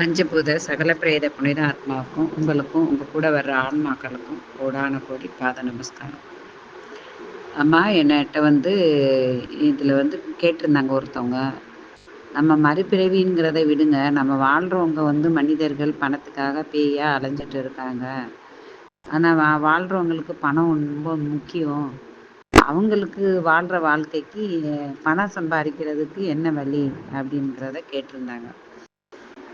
பஞ்சபூத சகல பிரேத புனித ஆத்மாவுக்கும் உங்களுக்கும் உங்கள் கூட வர்ற ஆன்மாக்களுக்கும் கோடான கோடி பாத நமஸ்காரம். அம்மா என்னட்ட வந்து இதில் வந்து கேட்டிருந்தாங்க ஒருத்தவங்க. நம்ம மறுபிறவிங்கிறத விடுங்க. நம்ம வாழ்கிறவங்க வந்து மனிதர்கள் பணத்துக்காக பேயாக அலைஞ்சிட்டு இருக்காங்க. ஆனால் வா வாழ்கிறவங்களுக்கு பணம் ரொம்ப முக்கியம். அவங்களுக்கு வாழ்கிற வாழ்க்கைக்கு பணம் சம்பாதிக்கிறதுக்கு என்ன வழி? அப்படின்றத கேட்டிருந்தாங்க.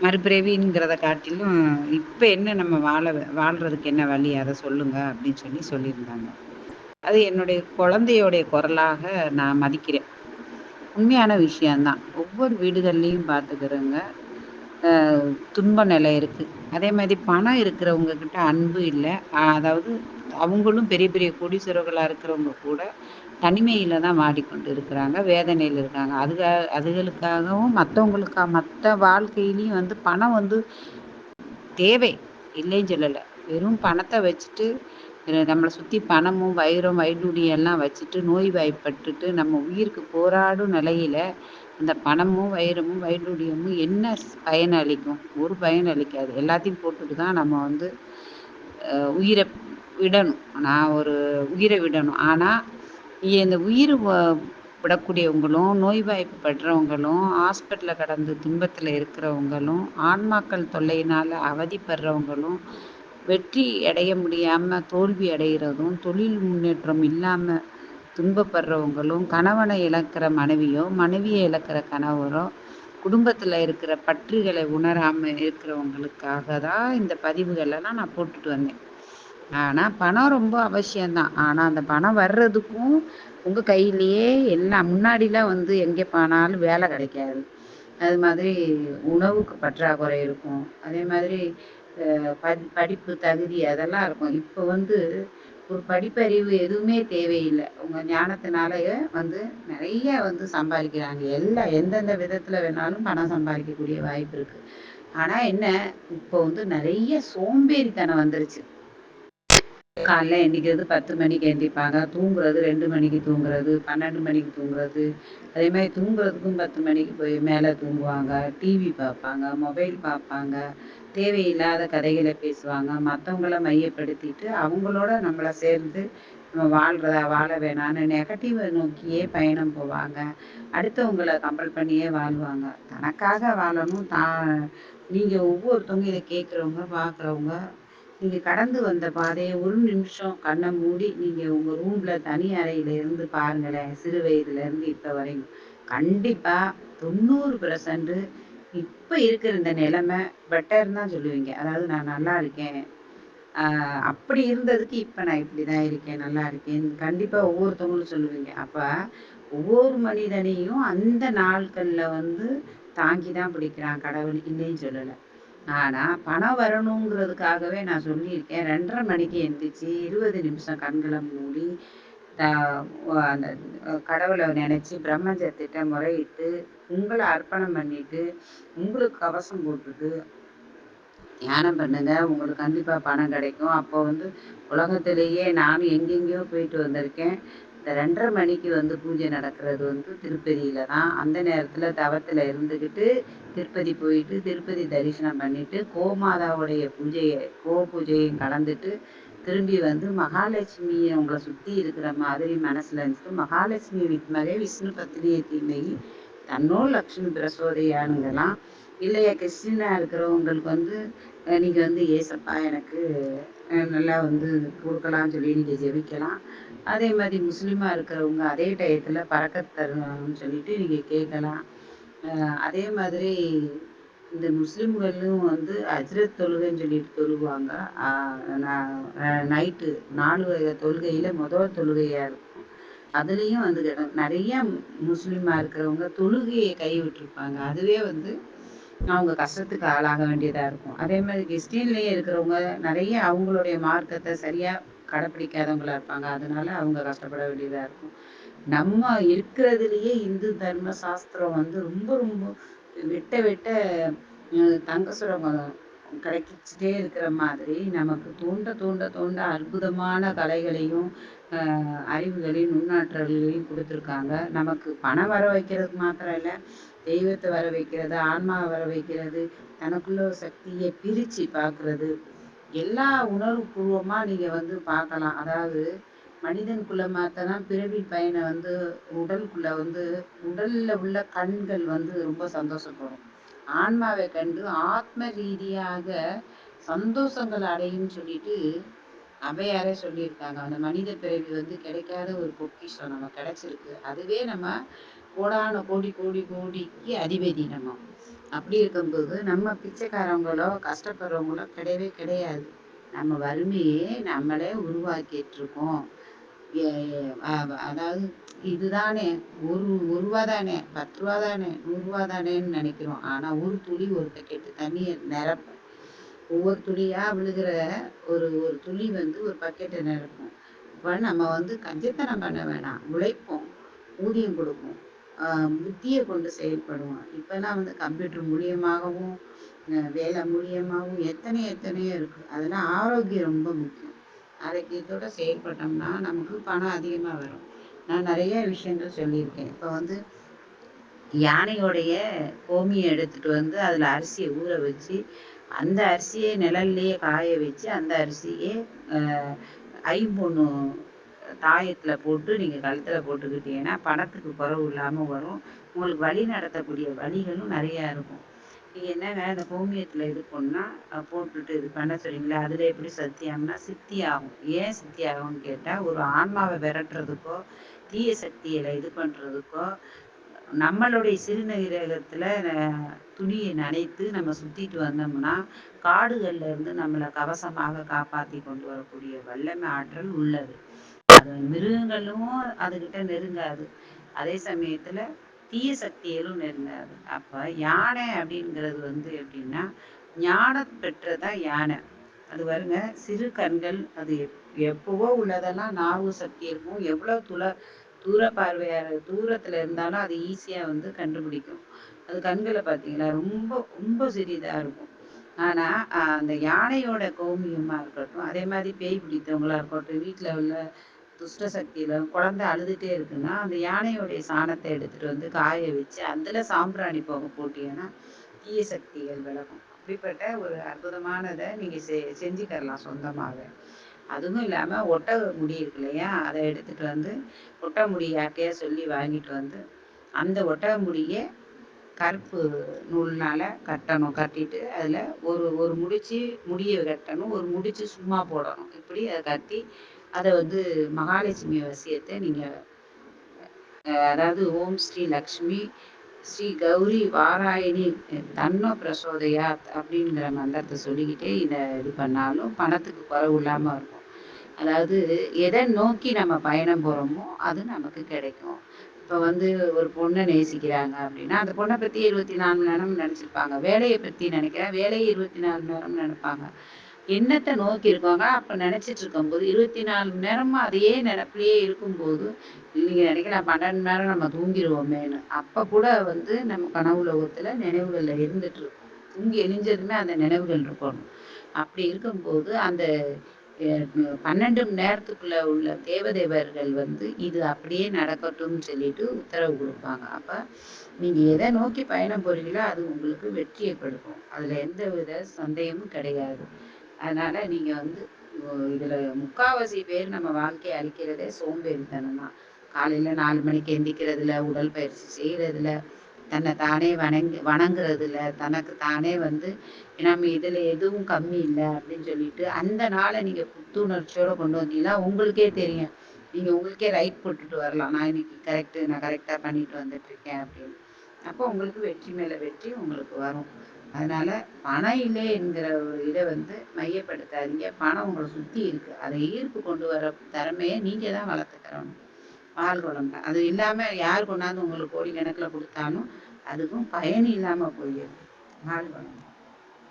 மறுபிறவிங்கிறத காட்டிலும் இப்போ என்ன நம்ம வாழ வாழ்கிறதுக்கு என்ன வழி? அதை சொல்லுங்க அப்படின்னு சொல்லி சொல்லியிருந்தாங்க. அது என்னுடைய குழந்தையோடைய குரலாக நான் மதிக்கிறேன். உண்மையான விஷயந்தான் ஒவ்வொரு வீடுகள்லையும் பார்த்துக்கிறோங்க துன்ப நிலை இருக்குது அதே மாதிரி பணம் இருக்கிறவங்க கிட்ட அன்பு இல்லை. அதாவது அவங்களும் பெரிய பெரிய கோடீஸ்வரர்களாக இருக்கிறவங்க கூட தனிமையில் தான் வாடிக்கொண்டு இருக்கிறாங்க வேதனையில் இருக்காங்க. அதுக்காக அதுகளுக்காகவும் மற்றவங்களுக்காக மற்ற வாழ்க்கையிலையும் வந்து பணம் வந்து தேவை இல்லைன்னு சொல்லலை. வெறும் பணத்தை வச்சுட்டு நம்மளை சுற்றி பணமும் வயிறும் வைடூரியம் எல்லாம் வச்சுட்டு நோய் வாய்ப்பட்டுட்டு நம்ம உயிருக்கு போராடும் நிலையில் அந்த பணமும் வைரமும் வைடூரியமும் என்ன பயன் அளிக்கும் ஒரு பயன் அளிக்காது எல்லாத்தையும் போட்டுட்டு தான் நம்ம வந்து உயிரை விடணும். நான் ஒரு உயிரை விடணும். ஆனால் இந்த உயிர் விடக்கூடியவங்களும் நோய்வாய்ப்படுறவங்களும் ஹாஸ்பிட்டலில் கடந்து துன்பத்தில் இருக்கிறவங்களும் ஆன்மாக்கள் தொல்லையினால் அவதிப்படுறவங்களும் வெற்றி அடைய முடியாமல் தோல்வி அடைகிறதும் தொழில் முன்னேற்றம் இல்லாமல் துன்பப்படுறவங்களும் கணவனை இழக்கிற மனைவியோ மனைவியை இழக்கிற கணவரோ குடும்பத்தில் இருக்கிற பற்றுகளை உணராமல் இருக்கிறவங்களுக்காக தான் இந்த பதிவுகளெல்லாம் நான் போட்டுட்டு வந்தேன். ஆனால் பணம் ரொம்ப அவசியம்தான். ஆனால் அந்த பணம் வர்றதுக்கும் உங்கள் கையிலேயே எல்லாம் முன்னாடிலாம் வந்து எங்கே போனாலும் வேலை கிடைக்காது. அது மாதிரி உணவுக்கு பற்றாக்குறை இருக்கும். அதே மாதிரி படிப்பு தகுதி அதெல்லாம் இருக்கும். இப்போ வந்து ஒரு படிப்பறிவு எதுவுமே தேவையில்லை. உங்கள் ஞானத்தினாலேயே வந்து நிறைய வந்து சம்பாதிக்கிறாங்க. எல்லா எந்தெந்த விதத்தில் வேணாலும் பணம் சம்பாதிக்கக்கூடிய வாய்ப்பு இருக்குது ஆனால் என்ன இப்போ வந்து நிறைய சோம்பேறித்தனம் வந்துருச்சு. காலைல எண்ணிக்கிறது பத்து மணிக்கு எந்திரிப்பாங்க தூங்குறது ரெண்டு மணிக்கு தூங்குறது பன்னெண்டு மணிக்கு தூங்குறது. அதே மாதிரி தூங்குறதுக்கும் பத்து மணிக்கு போய் மேலே தூங்குவாங்க. டிவி பார்ப்பாங்க மொபைல் பார்ப்பாங்க. தேவையில்லாத கதைகளை பேசுவாங்க. மற்றவங்கள மையப்படுத்திட்டு அவங்களோட நம்மளை சேர்ந்து நம்ம வாழ்கிறதா வாழ வேணான்னு நெகட்டிவை நோக்கியே பயணம் போவாங்க. அடுத்தவங்களை கம்பல் பண்ணியே வாழ்வாங்க. தனக்காக வாழணும். தான் நீங்கள் ஒவ்வொருத்தவங்க இதை கேட்குறவங்க பார்க்குறவங்க நீங்கள் கடந்து வந்த பாதையை ஒரு நிமிஷம் கண்ணை மூடி நீங்கள் உங்கள் ரூமில் தனி அறையில இருந்து பாருங்களேன் சிறு வயதுலேருந்து இப்போ வரைக்கும். கண்டிப்பாக தொண்ணூறு பர்சன்ட் இப்போ இருக்கிற இந்த நிலைமை பெட்டர்னு தான் சொல்லுவீங்க. அதாவது நான் நல்லா இருக்கேன். அப்படி இருந்ததுக்கு இப்போ நான் இப்படி தான் இருக்கேன் நல்லா இருக்கேன். கண்டிப்பாக ஒவ்வொருத்தவங்களும் சொல்லுவீங்க. அப்போ ஒவ்வொரு மனிதனையும் அந்த நாட்களில் வந்து தாங்கி தான் பிடிக்கிறான் கடவுள். இல்லைன்னு சொல்லலை. ஆனால் பணம் வரணுங்கிறதுக்காகவே நான் சொல்லியிருக்கேன் ரெண்டரை மணிக்கு எந்திரிச்சு இருபது நிமிஷம் கண்களை மூடி அந்த கடவுளை நினச்சி பிரம்மஞ்சத்திட்ட முறையிட்டு உங்களை அர்ப்பணம் பண்ணிட்டு உங்களுக்கு கவசம் போட்டுட்டு தியானம் பண்ணுங்க. உங்களுக்கு கண்டிப்பாக பணம் கிடைக்கும். அப்போ வந்து உலகத்திலேயே நானும் எங்கெங்கேயோ போயிட்டு வந்திருக்கேன். இந்த ரெண்டரை மணிக்கு வந்து பூஜை நடக்கிறது வந்து திருப்பதியில் தான். அந்த நேரத்தில் தவத்தில் இருந்துக்கிட்டு திருப்பதி போயிட்டு திருப்பதி தரிசனம் பண்ணிட்டு கோமாதாவுடைய பூஜையை கோ பூஜையும் கலந்துட்டு திரும்பி வந்து மகாலட்சுமியை உங்களை சுற்றி இருக்கிற மாதிரி மனசில் இருந்துட்டு மகாலட்சுமி வித்மகை விஷ்ணு பத்னியை தீமையை தன்னோ லக்ஷ்மி பிரசோதையானுங்கெல்லாம் இல்லையா கிறிஸ்டினாக இருக்கிறவங்களுக்கு வந்து நீங்கள் வந்து ஏசப்பா எனக்கு நல்லா வந்து கொடுக்கலாம்னு சொல்லி நீங்கள் ஜெபிக்கலாம். அதே மாதிரி முஸ்லீமாக இருக்கிறவங்க அதே டயத்தில் பறக்க தரணும்னு சொல்லிட்டு நீங்கள் கேட்கலாம். அதே மாதிரி இந்த முஸ்லீம்களும் வந்து அஜ்ரத் தொழுகைன்னு சொல்லிட்டு தொழுவாங்க. நைட்டு நாலு வகை தொழுகையில் முதல் தொழுகையாக இருக்கும். அதுலேயும் வந்து நிறைய முஸ்லீமாக இருக்கிறவங்க தொழுகையை கைவிட்டிருப்பாங்க. அதுவே வந்து அவங்க கஷ்டத்துக்கு ஆளாக வேண்டியதாக இருக்கும். அதே மாதிரி கிறிஸ்டின்லேயே இருக்கிறவங்க நிறைய அவங்களுடைய மார்க்கத்தை சரியாக கடைப்பிடிக்காதவங்களா இருப்பாங்க. அதனால அவங்க கஷ்டப்பட வேண்டியதாக இருக்கும். நம்ம இருக்கிறதுலையே இந்து தர்ம சாஸ்திரம் வந்து ரொம்ப ரொம்ப வெட்ட வெட்ட தங்க சுரங்கம் கிடைக்கிச்சிட்டே இருக்கிற மாதிரி நமக்கு தோண்ட தோண்ட தோண்ட அற்புதமான கலைகளையும் அறிவுகளையும் நுண்ணாற்றல்களையும் கொடுத்துருக்காங்க. நமக்கு பணம் வர வைக்கிறதுக்கு மாத்திரம் இல்லை. தெய்வத்தை வர வைக்கிறது ஆன்மாவை வர வைக்கிறது தனக்குள்ள சக்தியை பிரித்து பார்க்கறது. எல்லா உணர்வு பூர்வமாக நீங்கள் வந்து பார்க்கலாம். அதாவது மனிதனுக்குள்ள மாத்தனா பிறவி பயனை வந்து உடலுக்குள்ள வந்து உடல்ல உள்ள கண்கள் வந்து ரொம்ப சந்தோஷப்படும். ஆன்மாவை கண்டு ஆத்ம ரீதியாக சந்தோஷங்கள் அடையும் சொல்லிட்டு அவையாரே சொல்லியிருக்காங்க. அந்த மனித பிறவி வந்து கிடைக்காத ஒரு பொக்கிஷம் நம்ம கிடைச்சிருக்கு. அதுவே நம்ம கோடான கோடி கோடி கோடிக்கு அதிபதி நம்ம. அப்படி இருக்கும்போது நம்ம பிச்சைக்காரங்களோ கஷ்டப்படுறவங்களோ கிடையவே கிடையாது. நம்ம வறுமையே நம்மளே உருவாக்கிட்டு இருக்கோம் அதாவது இதுதானே ஒரு ஒரு ரூபா தானே பத்து ரூபா தானே நூறுரூவா தானேன்னு நினைக்கிறோம். ஆனா ஒரு துளி ஒரு பக்கெட்டு தண்ணியை நிரப்ப ஒவ்வொரு துளியாக விழுகிற ஒரு ஒரு துளி வந்து ஒரு பக்கெட்டை நிரப்பும் இப்போ நம்ம வந்து கஞ்சத்தனம் பண்ண வேணாம். உழைப்போம். ஊதியம் கொடுப்போம். புத்தியை கொண்டு செயல்படுவோம். இப்போல்லாம் வந்து கம்ப்யூட்டர் மூலியமாகவும் வேலை மூலியமாகவும் எத்தனை எத்தனையோ இருக்குது அதெல்லாம் ஆரோக்கியம் ரொம்ப முக்கியம். ஆரோக்கியத்தோடு செயல்பட்டோம்னா நமக்கு பணம் அதிகமாக வரும். நான் நிறைய விஷயங்கள் சொல்லியிருக்கேன். இப்போ வந்து யானையோடைய கோமியை எடுத்துட்டு வந்து அதில் அரிசியை ஊற வச்சு அந்த அரிசியை நிழல்லையே காய வச்சு அந்த அரிசியே ஐம்பொண்ணு தாயத்தில் போட்டு நீங்கள் கழுத்தில் போட்டுக்கிட்டீங்கன்னா பணத்துக்கு குறவு இல்லாமல் வரும். உங்களுக்கு வழி நடத்தக்கூடிய வழிகளும் நிறையா இருக்கும். நீங்கள் என்னங்க அந்த கோமியத்தில் இது பண்ணால் போட்டுட்டு இது பண்ண சொல்றீங்களா? அதில் எப்படி சத்தியம்னா சித்தி ஆகும் ஏன் சித்தி ஆகும்னு கேட்டால் ஒரு ஆன்மாவை விரட்டுறதுக்கோ தீய சக்தியில் இது பண்ணுறதுக்கோ நம்மளுடைய சிறுநீரகத்துல துணியை நனைத்து நம்ம சுத்திட்டு வந்தோம்னா காடுகள்ல இருந்து நம்மளை கவசமாக காப்பாத்தி கொண்டு வரக்கூடிய வல்லமை ஆற்றல் உள்ளது. அது மிருகங்களும் அதுகிட்ட நெருங்காது. அதே சமயத்துல தீய சக்திகளும் நெருங்காது. அப்ப யானை அப்படிங்கிறது வந்து எப்படின்னா ஞானம் பெற்றதான் யானை. அது வருங்க சிறு கண்கள் அது எப்பவோ உள்ளதெல்லாம் நாவு சக்தி இருக்கும். எவ்வளவு துள தூர பார்வையாக தூரத்தில் இருந்தாலும் அது ஈஸியாக வந்து கண்டுபிடிக்கும். அது கண்களை பார்த்தீங்களா? ரொம்ப ரொம்ப சிறிதாக இருக்கும். ஆனால் அந்த யானையோட கோமியமாக இருக்கட்டும் அதே மாதிரி பேய் பிடித்தவங்களா இருக்கட்டும் வீட்டில் உள்ள துஷ்ட சக்தியில் குழந்தை அழுதுகிட்டே இருக்குன்னா அந்த யானையோடைய சாணத்தை எடுத்துகிட்டு வந்து காய வச்சு அதில் சாம்பிராணி போக போட்டீங்கன்னா தீய சக்திகள் விலகும். அப்படிப்பட்ட ஒரு அற்புதமானதை நீங்கள் செ செஞ்சுக்கரலாம் சொந்தமாகவே அதுவும் இல்லாமல் ஒட்டக முடி இருக்கு இல்லையா? அதை எடுத்துகிட்டு வந்து ஒட்டக முடி யார்கிட்டயா சொல்லி வாங்கிட்டு வந்து அந்த ஒட்டக முடியை கருப்பு நூல்னால் கட்டணும். கட்டிட்டு அதில் ஒரு ஒரு முடிச்சு முடியை கட்டணும். ஒரு முடிச்சு சும்மா போடணும். இப்படி அதை கட்டி அதை வந்து மகாலட்சுமி வசியத்தை நீங்கள் அதாவது ஓம் ஸ்ரீ லக்ஷ்மி ஸ்ரீ கௌரி வாராயணி தன்ன பிரசோதையா அப்படிங்கிற மந்திரத்தை சொல்லிக்கிட்டே இதை இது பண்ணாலும் பணத்துக்கு குறைவு இல்லாமல் இருக்கும். அதாவது எதை நோக்கி நம்ம பயணம் போகிறோமோ அது நமக்கு கிடைக்கும். இப்போ வந்து ஒரு பொண்ணை நேசிக்கிறாங்க அப்படின்னா அந்த பொண்ணை பற்றி இருபத்தி நாலு மணி நேரம் நினச்சிருப்பாங்க. வேலையை பற்றி நினைக்கிறேன். வேலையை இருபத்தி நாலு மணி நேரம் நினைப்பாங்க. என்னத்தை நோக்கி இருக்காங்க? அப்போ நினச்சிட்டு இருக்கும்போது இருபத்தி நாலு மணி நேரமும் அதையே நினப்பிலேயே இருக்கும்போது நீங்கள் நினைக்கலாம் பன்னெண்டு மணி நேரம் நம்ம தூங்கிடுவோமேனு அப்போ கூட வந்து நம்ம கனவு உலகத்தில் நினைவுகளில் இருந்துட்டு இருக்கும். தூங்கி எழிஞ்சதுமே அந்த நினைவுகள் இருக்கணும். அப்படி இருக்கும்போது அந்த பன்னெண்டு மணி நேரத்துக்குள்ள உள்ள தேவதேவர்கள் வந்து இது அப்படியே நடக்கட்டும்னு சொல்லிட்டு உத்தரவு கொடுப்பாங்க. அப்ப நீங்க எதை நோக்கி பயணம் போறீங்களோ அது உங்களுக்கு வெற்றியை கொடுக்கும். அதுல எந்த வித சந்தேகமும் கிடையாது. அதனால நீங்க வந்து இதுல முக்காவாசி பேர் நம்ம வாழ்க்கையை அழிக்கிறதே சோம்பேறித்தனம் தான் காலையில நாலு மணிக்கு எந்திக்கிறதுல உடல் பயிற்சி செய்யறதுல தன்னை தானே வணங்கி வணங்குறதுல தனக்கு தானே வந்து நம்ம இதில் எதுவும் கம்மி இல்லை அப்படின்னு சொல்லிட்டு அந்த நாளை நீங்கள் புத்துணர்ச்சியோடு கொண்டு வந்தீங்கன்னா உங்களுக்கே தெரியும். நீங்கள் உங்களுக்கே ரைட் போட்டுட்டு வரலாம். நான் இன்னைக்கு கரெக்டு நான் கரெக்டாக பண்ணிட்டு வந்துட்டுருக்கேன் அப்படின்னு. அப்போ உங்களுக்கு வெற்றி மேலே வெற்றி உங்களுக்கு வரும். அதனால பணம் இல்லை என்கிற ஒரு இதை வந்து மையப்படுத்தாதீங்க. பணம் உங்களை சுற்றி இருக்குது அதை ஈர்ப்பு கொண்டு வர திறமையை நீங்கள் தான் வளர்த்துக்கிறணும் பால் தான் அது இல்லாம யார் கொண்டாந்து உங்களுக்கு கோடி கணக்குல கொடுத்தாலும் அதுக்கும் பயன் இல்லாம போயிடும் வாழ்வளம்